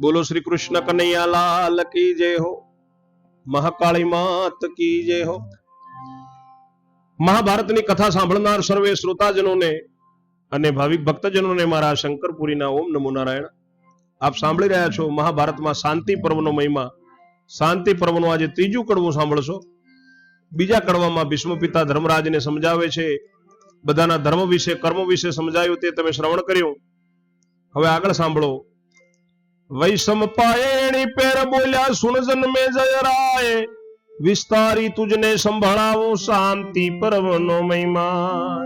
બોલો શ્રી કૃષ્ણ કનૈયા લાલ કી જય હો, મહાકાળી માત કી જય હો. મહાભારતની કથા સાંભળનાર સર્વે શ્રોતાજનોને અને ભાવિક ભક્તજનોને મારા શંકરપુરીના ઓમ નમો નારાયણ. આપ સાંભળી રહ્યા છો મહાભારતમાં શાંતિ પર્વનો મહિમા. શાંતિ પર્વનું આજે ત્રીજું કડવું સાંભળશો. બીજા કડવામાં ભીષ્મ પિતા ધર્મરાજને સમજાવે છે, બધાના ધર્મ વિશે, કર્મ વિશે સમજાયું તે તમે શ્રવણ કર્યું. હવે આગળ સાંભળો. વૈષમ પાયણી પેર બોલ્યા સુનજન જન્મે જય વિસ્તારી તુજને સંભળાવું શાંતિ પર્વનો મહિમા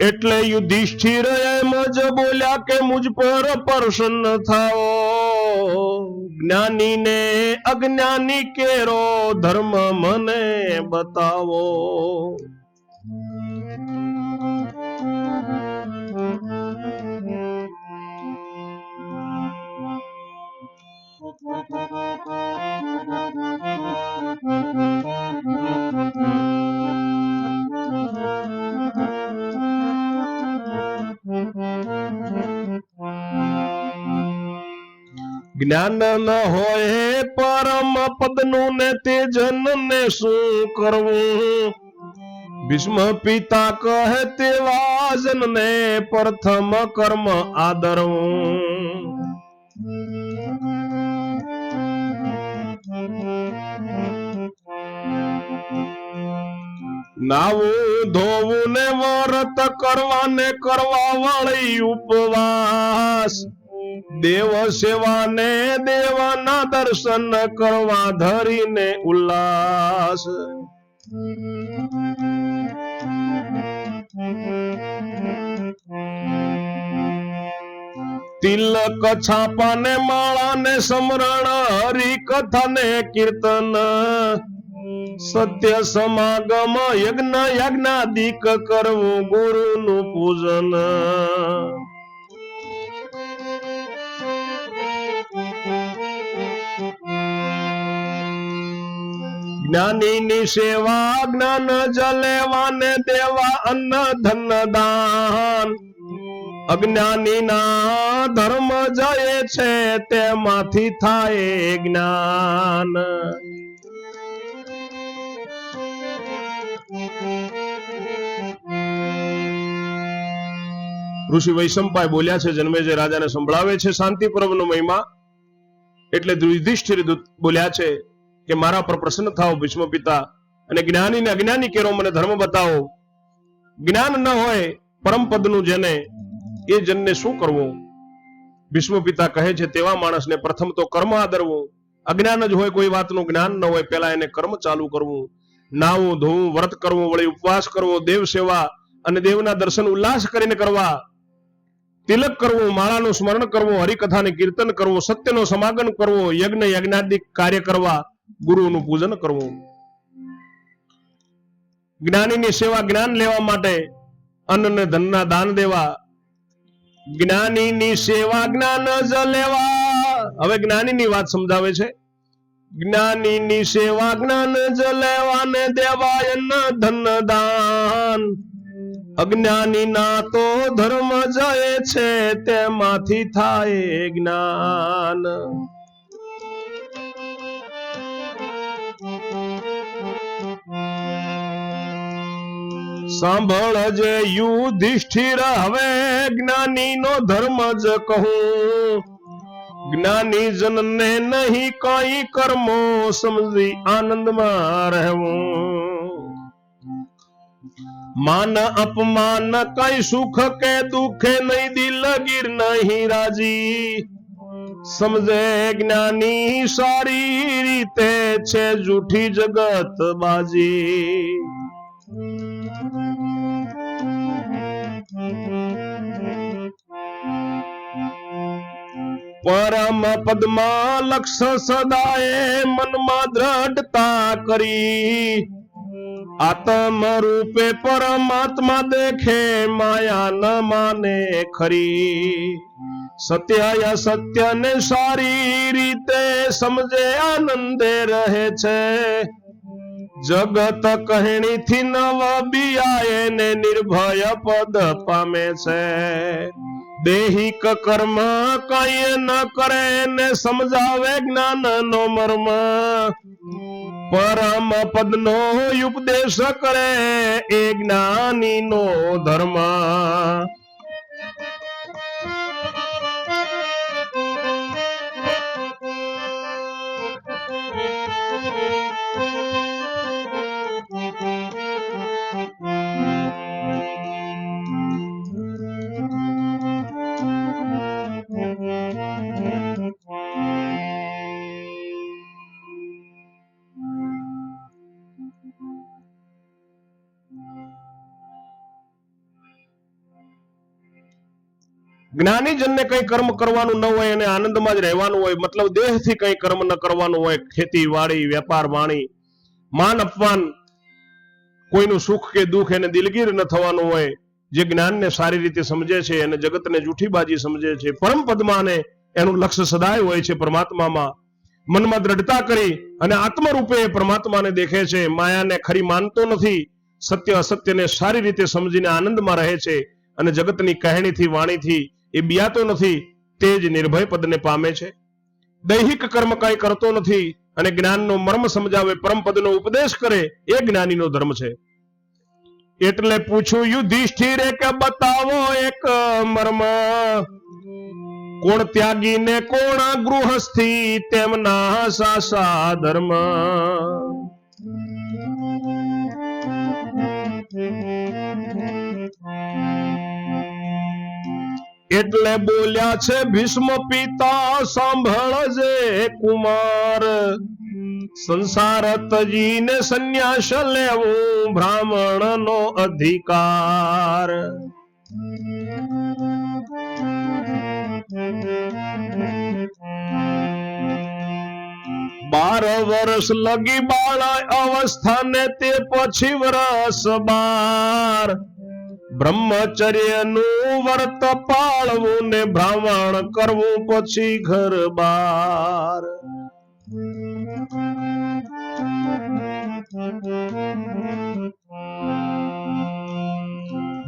એટલે યુધિષ્ઠિર એમ જ બોલ્યા કે, મુજ પર પ્રસન્ન થાઓ, જ્ઞાનીને અજ્ઞાની કેરો ધર્મ મને બતાવો. જ્ઞાન ન હોય પરમ પદનું ને તે જનને શું કરવું? ભીષ્મ પિતા કહે તેવા જનને પ્રથમ કર્મ આદરવું. નાવું ધોવું ને વ્રત કરવા ને કરવા વાળી ઉપવાસ. દેવ સેવા ને દેવના દર્શન કરવા ધરીને ઉલ્લાસ. તિલક છાપા ને માળા ને સમરણ હરી કથા ને કીર્તન. સત્ય સમાગમ, યજ્ઞ, યજ્ઞાદિક કરવું ગુરુ નું પૂજન. જ્ઞાની ની સેવા, જ્ઞાન જલેવાને દેવા, અન્ન ધન દાન. અજ્ઞાની ના ધર્મ જય છે, તેમાંથી થાય જ્ઞાન. ઋષિ વૈશંપાય બોલ્યા છે, જન્મે જે રાજાને સંભળાવે છે શાંતિ પર્વનો મહિમા. એટલે યુધિષ્ઠિર બોલ્યા છે કે મારા પર પ્રસન્ન થાઓ ભીષ્મ પિતા અને જ્ઞાની ને અજ્ઞાની કેરો મને ધર્મ બતાવો. જ્ઞાન ન હોય પરમ પદનું જેને, એ જનને શું કરવું? ભીષ્મ પિતા કહે છે, તેવા માણસને પ્રથમ તો કર્મ આદરવું. અજ્ઞાન જ હોય કોઈ વાતનું, જ્ઞાન ન હોય પેલા એને કર્મ ચાલુ કરવું. નાવું, ધોવું, વ્રત કરવું, વળી ઉપવાસ કરવો, દેવ સેવા અને દેવના દર્શન ઉલ્લાસ કરીને કરવા. તિલક કરવું, માળાનું સ્મરણ કરવું, હરિકથાને કીર્તન કરવું, સત્યનો સમાગમ કરવો, યજ્ઞ યજ્ઞાદિક કાર્ય કરવા. ગુરુનું પૂજન કરવું. જ્ઞાનીની સેવા જ્ઞાન લેવા માટે અન્ન ને ધનના દાન દેવા. જ્ઞાનીની સેવા જ્ઞાન જ લેવા. હવે જ્ઞાનીની વાત સમજાવે છે. જ્ઞાનીની સેવા જ્ઞાન જ લેવા ને દેવા અન્ન ધન દાન. અજ્ઞાની ના તો ધર્મ જાય છે, તેમાંથી થાય જ્ઞાન. સાંભળજે યુધિષ્ઠિર હવે જ્ઞાની નો ધર્મ જ કહું. જ્ઞાની જનને નહીં કઈ કર્મો સમજી આનંદમાં રહેવું. માન અપમાન કઈ સુખ કે દુખે નહીં દિલગીર નહીં રાજી. સમજે જ્ઞાની સારી રીતે છે જૂઠી જગત બાજી. પરમ પદમાં લક્ષ સદાએ મનમાં દ્રઢતા કરી. આત્મ રૂપે પરમાત્મા દેખે, માયા ન માને ખરી. સત્ય સત્ય ને સારી રીતે સમજે, આનંદે રહે છે. જગત કહેણી થી નવ બિયાએ ને નિર્ભય પદ પામે છે. દેહિક કર્મ કઈ ન કરે ને સમજાવે જ્ઞાન નો મર્મ. પરમ પદ નો ઉપદેશ કરે એ જ્ઞાની નો ધર્મ. જ્ઞાનીજનને કઈ કર્મ કરવાનું ન હોય અને આનંદમાં જ રહેવાનું હોય, મતલબ દેહથી કઈ કર્મ ન કરવાનું હોય, ખેતી, વાડી, વેપાર, વાણી, માન અપમાન, કોઈનું સુખ કે દુઃખ એને દિલગીર ન થવાનું હોય, જે જ્ઞાનને સારી રીતે સમજે છે અને જગતને જૂઠીબાજી સમજે છે પરમ પદમાં એનું લક્ષ્ય સદાય હોય છે પરમાત્મામાં. મનમાં દ્રઢતા કરી અને આત્મરૂપે પરમાત્માને દેખે છે. માયાને ખરી માનતો નથી, સત્ય અસત્યને સારી રીતે સમજીને આનંદમાં રહે છે અને જગતની કહેણીથી, વાણીથી એ બિયાતો નથી, તે જ નિર્ભય પદને પામે છે. દૈહિક કર્મ કઈ કરતો નથી અને જ્ઞાનનો મર્મ સમજાવે પરમ પદનો ઉપદેશ કરે, એ જ્ઞાનીનો ધર્મ છે. એટલે પૂછું યુધિષ્ઠિરે કે બતાવો એક મર્મ. કોણ ત્યાગી ને કોણ ગૃહસ્થી, તેમના સાસા ધર્મ. એટલે બોલ્યા છે ભીષ્મ પિતા સાંભળજે કુમાર. સંસાર તજીને સંન્યાસ લેવું બ્રાહ્મણ નો અધિકાર. બાર વર્ષ લગી બાળા અવસ્થાને તે પછી વરસ બાર. બ્રહ્મચર્યનું વર્ત પાળવું ને બ્રાહ્મણ કરવું પછી ઘર બાર.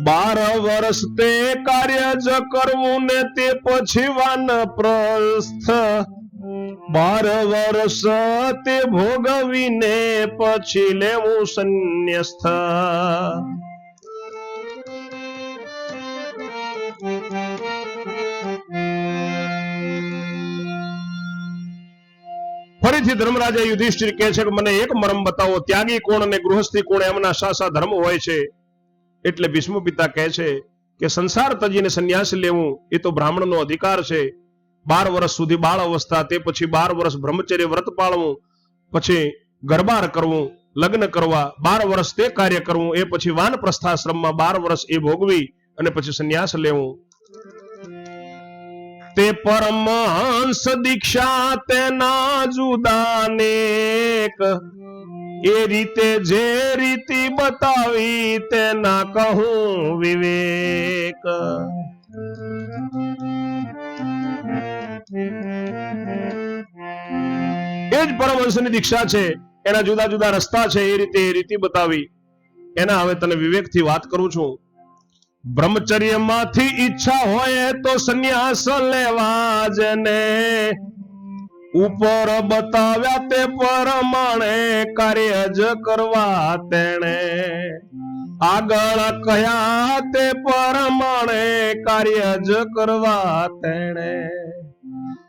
બાર વર્ષ તે કાર્ય જ કરવું ને તે પછી વાન પ્રસ્થ. બાર વર્ષ તે ભોગવીને પછી લેવું સંન્યસ્થ. ફરીથી ધર્મરાજા યુધિષ્ઠિર કહે છે કે મને એક મરમ બતાવો, ત્યાગી કોણ અને ગૃહસ્થી કોણ એમના શાસા ધર્મ હોય છે? એટલે ભીષ્મ પિતા કહે છે કે સંસાર તજીને સંન્યાસ લેવું એ તો બ્રાહ્મણનો અધિકાર છે. બાર વર્ષ સુધી બાળ અવસ્થા, તે પછી બાર વર્ષ બ્રહ્મચર્ય વ્રત પાળવું, પછી ગરબાર કરવું, લગ્ન કરવા, બાર વર્ષ તે કાર્ય કરવું, એ પછી વાન પ્રસ્થાશ્રમમાં બાર વર્ષ એ ભોગવી અને પછી સંન્યાસ લેવું. તે પરમહંસ દીક્ષા તેના જુદાનેક એ રીતે જે રીતિ બતાવી તેના કહું વિવેક. એ જ પરમહંસની દીક્ષા છે, એના જુદા જુદા રસ્તા છે એ રીતે એ રીતિ બતાવી. એના હવે તને વિવેકથી વાત કરું છું. બ્રહ્મચર્યમાંથી ઈચ્છા હોય તો સંન્યાસ લેવા જ ને. ઉપર બતાવ્યા તે પ્રમાણે કાર્ય જ કરવા તેણે. આગળ કયા તે પ્રમાણે કાર્ય જ કરવા તેણે.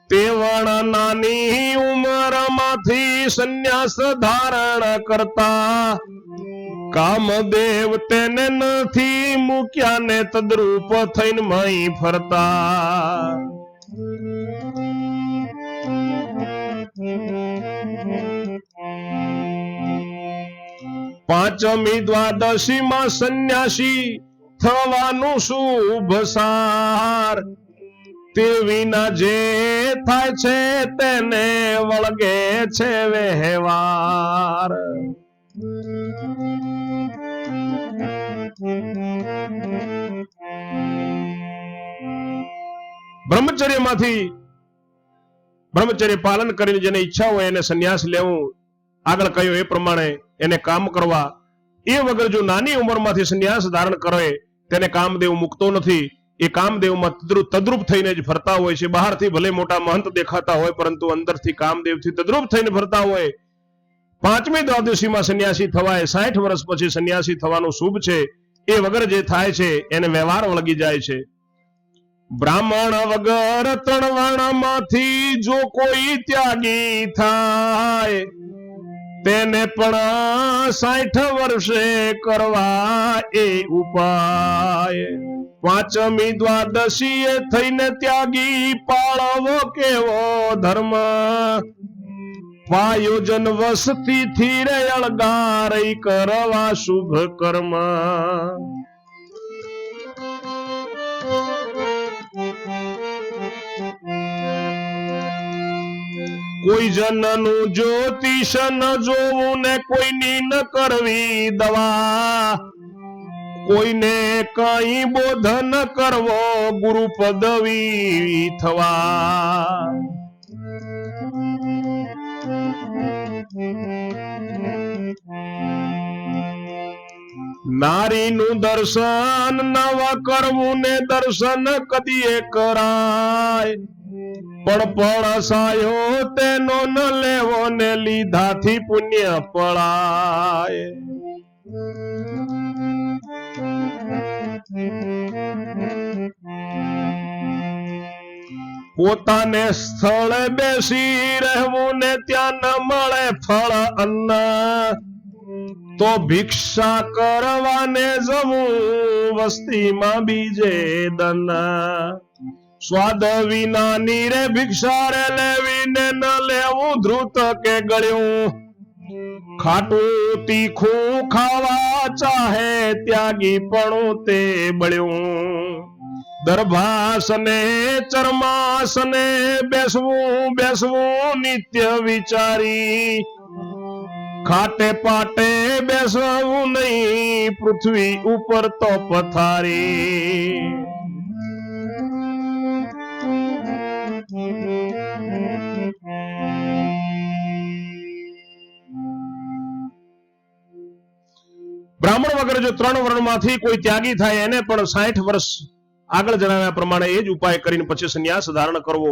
તેવણ નાની ઉંમરમાંથી સંન્યાસ ધારણ કરતા કામદેવ તેને નથી મૂક્યા ને તદ્રુપ થઈને મહી ફરતા. પાંચમી દ્વાદશી માં સંન્યાસી થવાનું શુભ સાર. તે વિના જે થાય છે તેને વળગે છે વ્યવહાર. બ્રહ્મચર્યમાંથી બ્રહ્મચર્ય પાલન કરીને જેને ઈચ્છા હોય એને સંન્યાસ લેવું. આગળ કહ્યું એ પ્રમાણે એને કામ કરવા. એ વગર જો નાની ઉંમરમાંથી સંન્યાસ ધારણ કરે, તેને કામદેવ મૂકતો નથી. એ કામદેવમાં તદ્રુપ થઈને જ ફરતા હોય છે. બહારથી ભલે મોટા મહંત દેખાતા હોય, પરંતુ અંદરથી કામદેવથી તદ્રુપ થઈને ફરતા હોય. પાંચમી દ્વાદશીમાં સંન્યાસી થવાય. સાઠ વર્ષ પછી સંન્યાસી થવાનું શુભ છે. એ વગર જે થાય છે, એને વ્યવહાર વળગી જાય છે. બ્રાહ્મણ વગર ત્રણમાંથી જો કોઈ ત્યાગી થાય, તેને પણ સાઠ વર્ષે કરવા એ ઉપાય. પાંચમી દ્વાદશી એ થઈને ત્યાગી પાળવો કેવો ધર્મ? પાયોજન વસતી થી રે અળગારઈ કરવા શુભ કર્મ. કોઈ જનનું જ્યોતિષ ન જોવું ને કોઈની ન કરવી દવા. કોઈને કઈ બોધન કરવો ગુરુ પદવી થવા. નારીનું દર્શન નવા કરવું ને દર્શન કદીએ કરાય. પણ પળસાયો તેનો ન લેવો ને લીધાથી પુણ્ય પળાય પોતાને સ્થળે બેસી રહેવું ને ત્યાં ન મળે ફળ અન્ન. તો ભિક્ષા કરવાને જવું વસ્તીમાં બીજે દન. સ્વાદ વિના નીરે ભિક્ષા રે લેવીને ન લેવું ધ્રુત કે ગળ્યું. ખાટું તીખું ખાવા ચાહે ત્યાગી પણ તે બળ્યું. દરભાસને, ચરમાસને બેસવું બેસવું નિત્ય વિચારી. ખાટે પાટે બેસવું નહીં, પૃથ્વી ઉપર તો પથારી. બ્રાહ્મણ વગર જો ત્રણ વર્ણમાંથી કોઈ ત્યાગી થાય એને પણ સાઠ વર્ષ આગળ જણાવ્યા પ્રમાણે એ જ ઉપાય કરીને પછી સંન્યાસ ધારણ કરવો.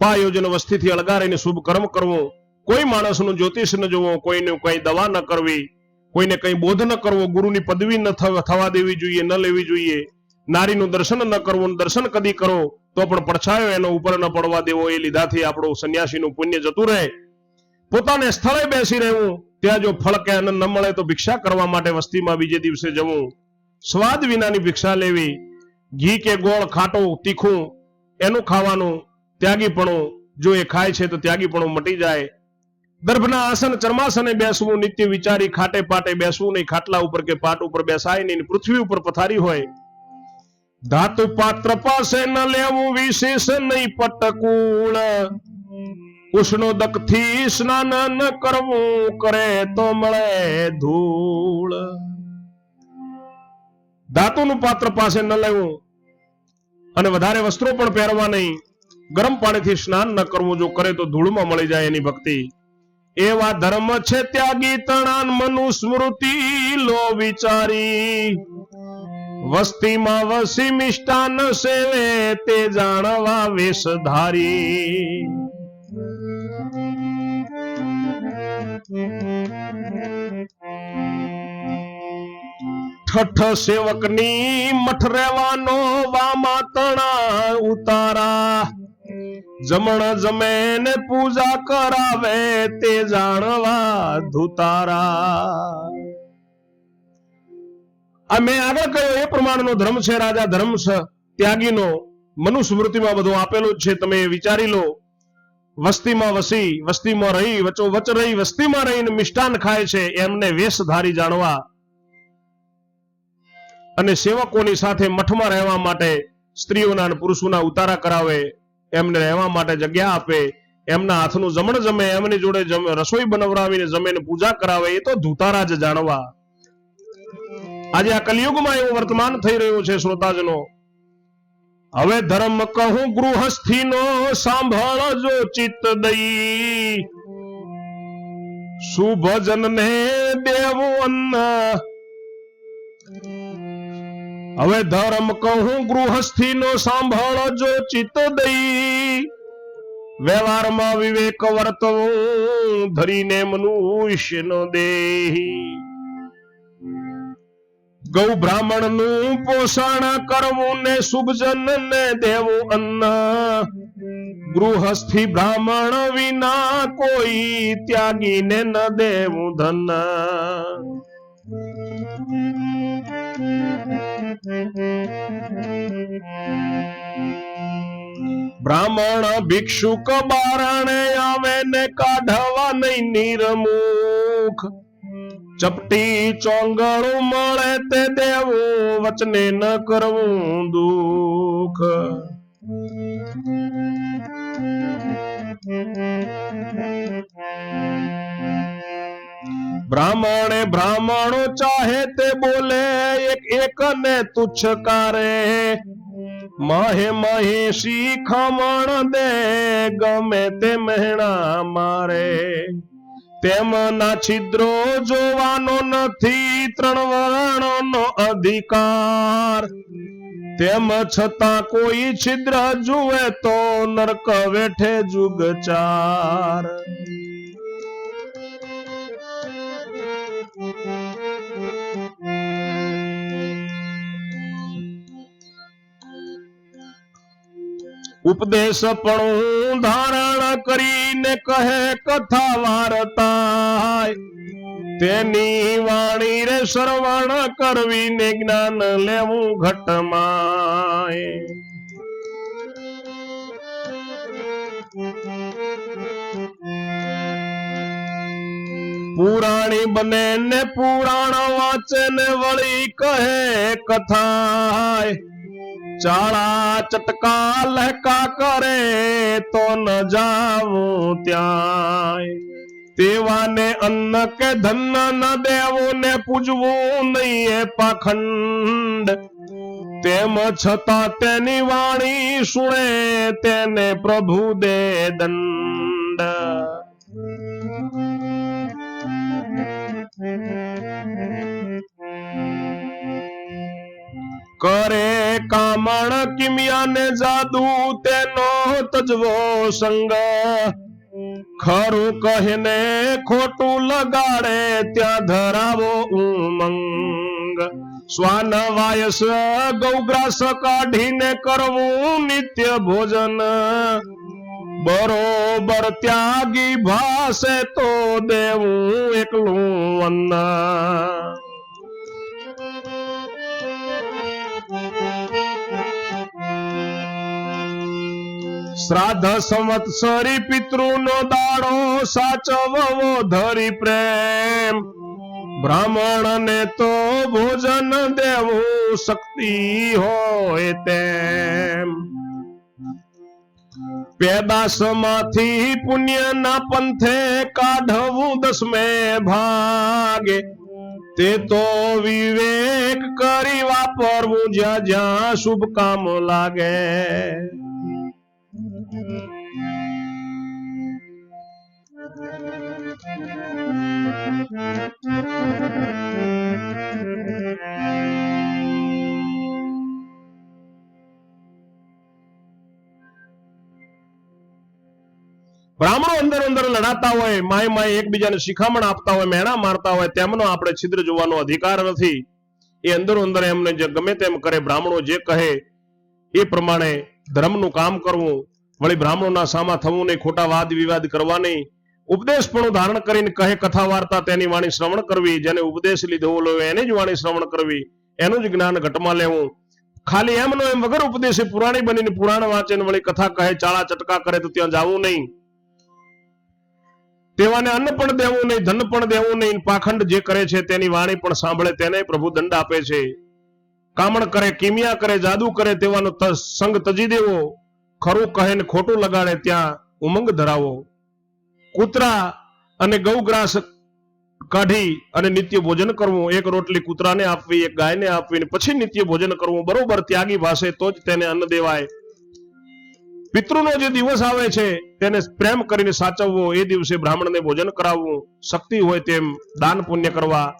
પાયોજન વસ્તીથી અળગારીને શુભ કર્મ કરવો. કોઈ માણસનું જ્યોતિષ ન જોવો, કોઈને કઈ દવા ન કરવી, કોઈને કઈ બોધ ન કરવો, ગુરુની પદવી ન થવા દેવી જોઈએ, ન લેવી જોઈએ, નારીનું દર્શન ન કરવું, દર્શન કદી કરો, તો પણ પડછાયો એનો ઉપર ન પડવા દેવો, એ લીધાથી આપણું સંન્યાસીનું પુણ્ય જતું રહે. પોતાને સ્થળે બેસી રહેવું, ત્યાં જો ફળ કે અન્ન ન મળે તો ભિક્ષા કરવા માટે વસ્તીમાં બીજે દિવસે જવું. સ્વાદ વિનાની ભિક્ષા લેવી, ઘી કે ગોળ ખાટું, તીખું, એનું ખાવાનું, ત્યાગીપણું, જો એ ખાય છે તો ત્યાગીપણું મટી જાય. દર્ભના આસન ચર્માસને બેસવું, નિત્ય વિચારી ખાટે પાટે બેસવું નહીં, ખાટલા ઉપર કે પાટ ઉપર બેસાય નહીં, પૃથ્વી ઉપર પથારી હોય. ધાતુ પાત્ર પાસે ન લેવું, વિશેષ નહીં, પટકુળ. ઉષ્ણોદકથી સ્નાન ન કરવું, કરે તો મળે ધૂળ. ધાતુનું પાત્ર પાસે ન લેવું અને વધારે વસ્ત્રો પણ પહેરવા નહીં. ગરમ પાણીથી સ્નાન ન કરવું, જો કરે તો ધૂળમાં મળી જાય એની ભક્તિ. એવા ધર્મ છે ત્યાગી તણાન મનુ સ્મૃતિ લો વિચારી. વસ્તીમાં વસી મિષ્ટાન સેવે, તે જાણવા વેશધારી. ઠઠ સેવકની મઠ રહેવાનો વામા તણા ઉતારા. જમણ જમે ને પૂજા કરાવે તે જાણવા ધુતારા. આ મેં આગળ કહ્યું, એ પ્રમાણનો ધર્મ છે રાજા ધર્મ છે ત્યાગીનો. મનુસ્મૃતિમાં બધું આપેલું છે, તમે વિચારી લો. વસ્તીમાં વસી, વસ્તીમાં રહી વચો વચ રહી, વસ્તીમાં રહીને મિષ્ટાન ખાય છે, એમને વેશ ધારી જાણવા. અને સેવકોની સાથે મઠમાં રહેવા માટે સ્ત્રીઓના અને પુરુષોના ઉતારા કરાવે, એમને રહેવા માટે જગ્યા આપે, એમના હાથનું જમણ જમે, એમની જોડે રસોઈ બનાવરાવીને જમે પૂજા કરાવે, એ તો ધૂતારા જ જાણવા. આજે આ કલયુગમાં એવું વર્તમાન થઈ રહ્યું છે, શ્રોતાજનો. હવે ધર્મ કહું, ગૃહસ્થીનો સાંભળજો ચિત્ત દઈ. શુભજન ને દેવું અન્ન. હવે ધર્મ કહું ગૃહસ્થી નો સાંભળજો ચિત્ત દઈ. વ્યવહારમાં વિવેક વર્તવું, ધરીને મનુષ્ય નો દેહી. ગૌ બ્રાહ્મણનું પોષણ કરવું ને શુભજન ને દેવું અન્ન. ગૃહસ્થી બ્રાહ્મણ વિના કોઈ ત્યાગીને ન દેવું ધન. બ્રાહ્મણ ભિક્ષુક બારણે આવે ને કાઢવા નહીં નિરમુખ. ચપટી ચોંગણું મળે તે દેવું, વચને ન કરવું દુઃખ. બ્રાહ્મણે બ્રાહ્મણો ચાહે તે બોલે, એક એક ને તુચ્છકારે મહે મહેશી ખમણ દે, ગમે તે મહેણા મારે. તેમના છિદ્રો જોવાનો નથી ત્રણ વર્ણનો અધિકાર. તેમ છતાં કોઈ છિદ્ર જુએ તો નરક વેઠે જુગ ઉપદેશ પણ ધારણ કરીને કહે, કથા વાર્તા તેની વાણી રે શ્રવણ કરવી જ્ઞાન લેવું ઘટમાય. પુરાણી બને ને પુરાણ વાંચે ને વળી કહે કથાય. ચાળા ચટકા લહેકા કરે તો ન જાવું ત્યાંય. તેવાને અન્ન કે ધન ન દેવું ને પૂજવું નહીં એ પાખંડ. તેમ છતાં તેની વાણી સુણે તેને પ્રભુ દે દંડ. કરે કામણ કિમિયા ને જાદુ તેનો તજવો સંગ. ખરું કહીને ખોટું લગાડે ત્યાં ધરાવો ઉમંગ. શ્વાન વાયસ ગૌગ્રાસ કાઢીને કરવું નિત્ય ભોજન. બરોબર ત્યાગી ભાષે તો દેવું એકલું અન્ન શ્રાદ્ધ સંવત્સરી પિતૃનો દાડો સાચવવો ધરી પ્રેમ. બ્રાહ્મણને તો ભોજન દેવું શક્તિ હોય તેમ. પેદાશમાંથી પુણ્યના પંથે કાઢવું દસમે ભાગે. તે તો વિવેક કરી વાપરવું જ્યાં જ્યાં શુભ કામ લાગે. બ્રાહ્મણો અંદર અંદર લડાતા હોય, માય માય એકબીજાને શિખામણ આપતા હોય, મેણા મારતા હોય, તેમનો આપણે છિદ્ર જોવાનો અધિકાર નથી. એ અંદર અંદર એમને જે ગમે તેમ કરે, બ્રાહ્મણો જે કહે, એ પ્રમાણે ધર્મનું કામ કરવું, વળી બ્રાહ્મણોના સામા થવું નહીં, ખોટા વાદ વિવાદ કરવા નહીં ઉપદેશ પણ ધારણ કરીને કહે કથા વાર્તા, તેની વાણી શ્રવણ કરવી, જેને ઉપદેશ લીધો હોય એની જ વાણી શ્રવણ કરવી, એનું જ જ્ઞાન ઘટમાં લેવું. ખાલી એમનો એમ વગર ઉપદેશે પુરાણી બનીને પુરાણ વાંચે વળી કથા કહે, ચાળા ચટકા કરે તો ત્યાં જવું નહીં. તેવાને અન્ન પણ દેવું નહીં, ધન પણ દેવું નહીં. પાખંડ જે કરે છે તેની વાણી પણ સાંભળે તેને પ્રભુ દંડ આપે છે. કામણ કરે, કિમિયા કરે, જાદુ કરે તેવાનો સંગ તજી દેવો. ખરું કહે ને ખોટું લગાડે ત્યાં ઉમંગ ધરાવો. કૂતરા અને ગૌગ્રાસ કાઢી અને નિત્ય ભોજન કરવું. એક રોટલી કૂતરાને આપવી, એક ગાયને આપવી પછી નિત્ય ભોજન કરવું. બરોબર ત્યાગી ભાષે તો જ તેને અન્ન દેવાય. પિતૃનો જે દિવસ આવે છે, તેને પ્રેમ કરીને સાચવવો, એ દિવસે બ્રાહ્મણને ભોજન કરાવવું શક્તિ હોય તેમ દાન પુણ્ય કરવા.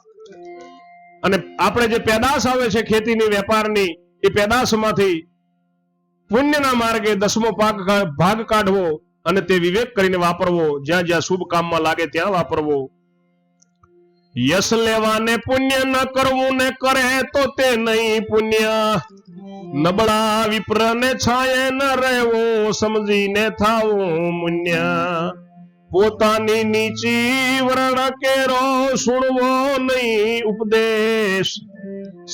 અને આપણે જે પેદાશ આવે છે ખેતીની, વેપારની, એ પેદાશમાંથી પુણ્યના માર્ગે દસમો પાક ભાગ કાઢવો અને તે વિવેક કરીને વાપરવો. જ્યાં જ્યાં શુભ કામમાં લાગે ત્યાં વાપરવો. યશ લેવાને પુણ્ય ન કરવું ને કરે તો તે નહીં પુણ્ય. નબળા વિપ્રને છાયે ન રહેવું, સમજીને થાવું મુન્ય. પોતાની નીચી વર્ણ કેરો સુણવો નહીં ઉપદેશ.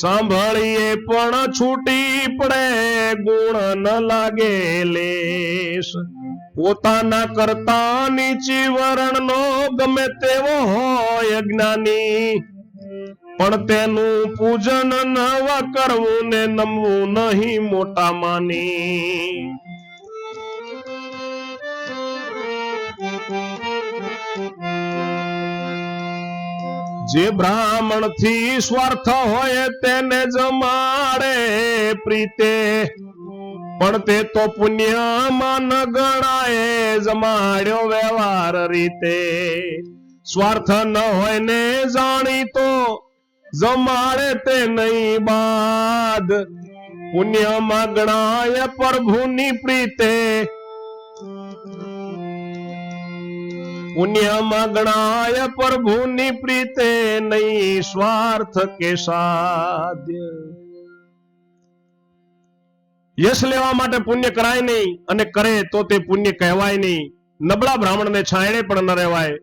સાંભળીએ પણ છૂટી પડે, ગુણ ન લાગે લેશ. પોતાના કરતા નીચી વર્ણનો ગમે તેવો હોય જ્ઞાની પણ તેનું પૂજન નવા કરવું ને નમવું નહીં મોટા માની. જે બ્રાહ્મણથી સ્વાર્થ હોય તેને જમાડે પ્રીતે. પણ તે તો પુણ્યમાં ન ગણાય, જમાડ્યો વ્યવહાર રીતે. સ્વાર્થ ન હોય ને જાણી તો જમાડે તે નહીં બાદ. પુણ્યમાં ગણાય પ્રભુની પ્રીતે. પુણ્યમાં ગણાય પ્રભુની પ્રીતે, નહીં સ્વાર્થ કે સાધ્ય. યશ લેવા માટે પુણ્ય કરાય નહીં અને કરે તો તે પુણ્ય કહેવાય નહીં. નબળા બ્રાહ્મણને છાયડે પણ ન રહેવાય.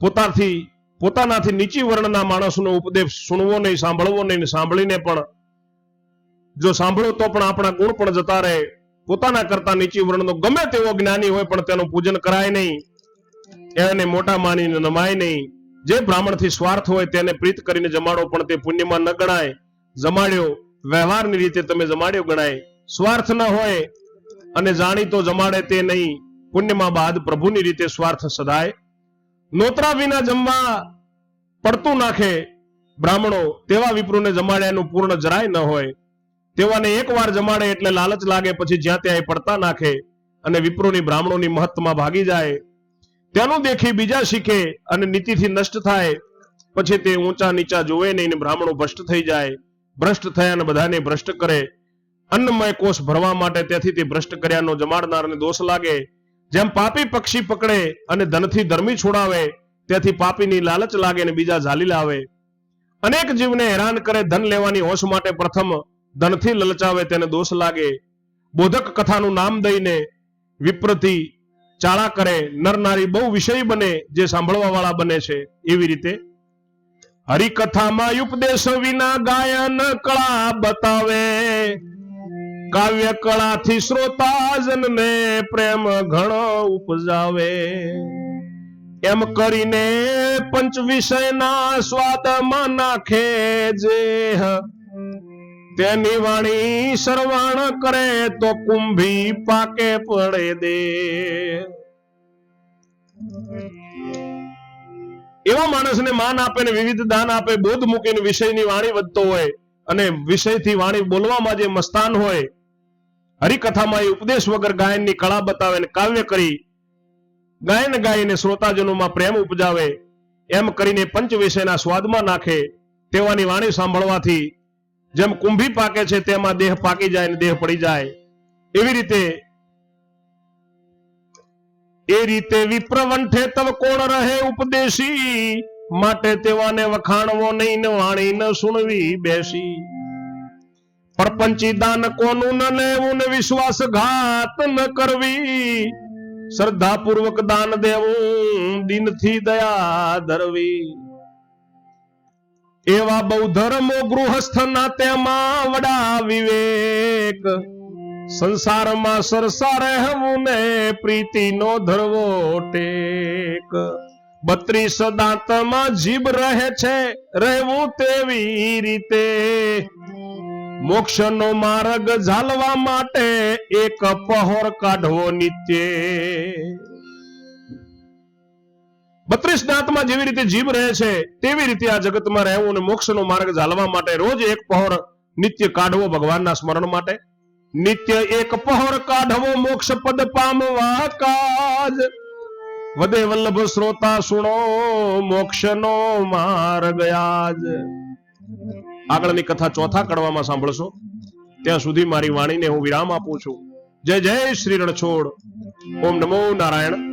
પોતાથી, પોતાનાથી નીચી વર્ણના માણસનો ઉપદેશ સુણવો નહીં, સાંભળવો નહીં સાંભળીને પણ જો સાંભળો તો પણ આપણા ગુણ પણ જતા રહે. પોતાના કરતા નીચી વર્ણનો ગમે તેવો જ્ઞાની હોય પણ તેનું પૂજન કરાય નહીં. એને મોટા માનીને નમાય નહીં. જે બ્રાહ્મણથી સ્વાર્થ હોય તેને પ્રીત કરીને જમાડો પણ તે પુણ્યમાં ન ગણાય. જમાડ્યો વ્યવહારની રીતે તમે જમાડ્યો ગણાય. સ્વાર્થ ન હોય અને જાણીતો જમાડે તે નહીં. પુણ્યમાં બાદ પ્રભુની રીતે સ્વાર્થ સદાય નોતરા વિના જમવા પડતું નાખે. બ્રાહ્મણો તેવા વિપ્રુને જમાડ્યાનું પૂર્ણ જરાય ન હોય. તેવાને એકવાર જમાડે એટલે લાલચ લાગે, પછી જ્યાં ત્યાં પડતા નાખે અને વિપ્રુની બ્રાહ્મણોની મહત્વમાં ભાગી જાય. તેનું દેખી બીજા શીખે અને નીતિથી નષ્ટ થાય. પછી તે ઊંચા નીચા જોવે નહીં ને બ્રાહ્મણો ભ્રષ્ટ થઈ જાય. ભ્રષ્ટ થયા બધાને ભ્રષ્ટ કરે. અન્નમય કોષ ભરવા માટે તેથી તે ભ્રષ્ટ કર્યાનો જમાડનારને દોષ લાગે. જેમ પાપી પક્ષી પકડે અને ધનથી ધર્મી છોડાવે તેથી પાપીની લાલચ લાગે ને બીજા ઝાલી લાવે. અનેક જીવને હેરાન કરે ધન લેવાની હોશ માટે પ્રથમ ધનથી લલચાવે તેને દોષ લાગે. બોધક કથાનું નામ દઈને વિપ્રતિ ચાળા કરે. નર નારી બહુ વિષય બને જે સાંભળવા વાળા બને છે. એવી રીતે હરિકથામાં ઉપદેશ વિના ગાયન કળા બતાવે. કાવ્ય કળાથી શ્રોતાજનને પ્રેમ ઘણો ઉપજાવે. એમ કરીને પંચ વિષયના સ્વાદમાં નાખે જે તેની વાણી સરવાણ કરે તો કુંભી પાકે પડે દે. એવા માણસને માન આપે ને વિવિધ દાન આપે, બોધ મૂકીને વિષયની વાણી વધતો હોય અને વિષયથી વાણી બોલવામાં જે મસ્તાન હોય, હરિકથામાં એ ઉપદેશ વગર ગાયનની કળા બતાવે ને કાવ્ય કરી, ગાયન ગાઈને શ્રોતાજનોમાં પ્રેમ ઉપજાવે, એમ કરીને પંચ વિષયના સ્વાદમાં નાખે, તેવાની વાણી સાંભળવાથી જેમ કુંભી પાકે છે, તેમાં દેહ પાકી જાય ને દેહ પડી જાય. એવી રીતે એ રીતે વિપ્રવંઠે તવ કોણ રહે ઉપદેશી? માટે તેવાને વખાણવો નહીં, ને વાણી ન સુણવી બેસી. પરપંચી દાન કોનું ન લેવું, ને વિશ્વાસઘાત ન કરવી. શ્રદ્ધા પૂર્વક દાન દેવું, દિનથી દયા ધરવી. એવા બહુ ધર્મો ગૃહસ્થના તેમાં વડા વિવેક. સંસારમાં સરસા રહેવું ને પ્રીતિનો ધરવો ટેક. બત્રીસ દાંતમાં જીભ રહે છે, રહેવું તેવી રીતે. મોક્ષનો માર્ગ ઝાલવા માટે એક પહોર કાઢવો નિત્ય. બત્રીસ દાંતમાં જેવી રીતે જીભ રહે છે, તેવી રીતે આ જગતમાં રહેવું અને મોક્ષનો માર્ગ ઝાલવા માટે રોજ એક પહોર નિત્ય કાઢવો ભગવાનના સ્મરણ માટે. નિત્ય એક પહોર કાઢવો મોક્ષ પદ પામવા કાજ. વદે વલ્લભ શ્રોતા સુણો, મોક્ષનો માર્ગ આજ આગળની કથા ચોથા કડવામાં સાંભળશો. ત્યાં સુધી મારી વાણીને હું વિરામ આપું છું. જય જય શ્રી રણછોડ ઓમ નમો નારાયણ.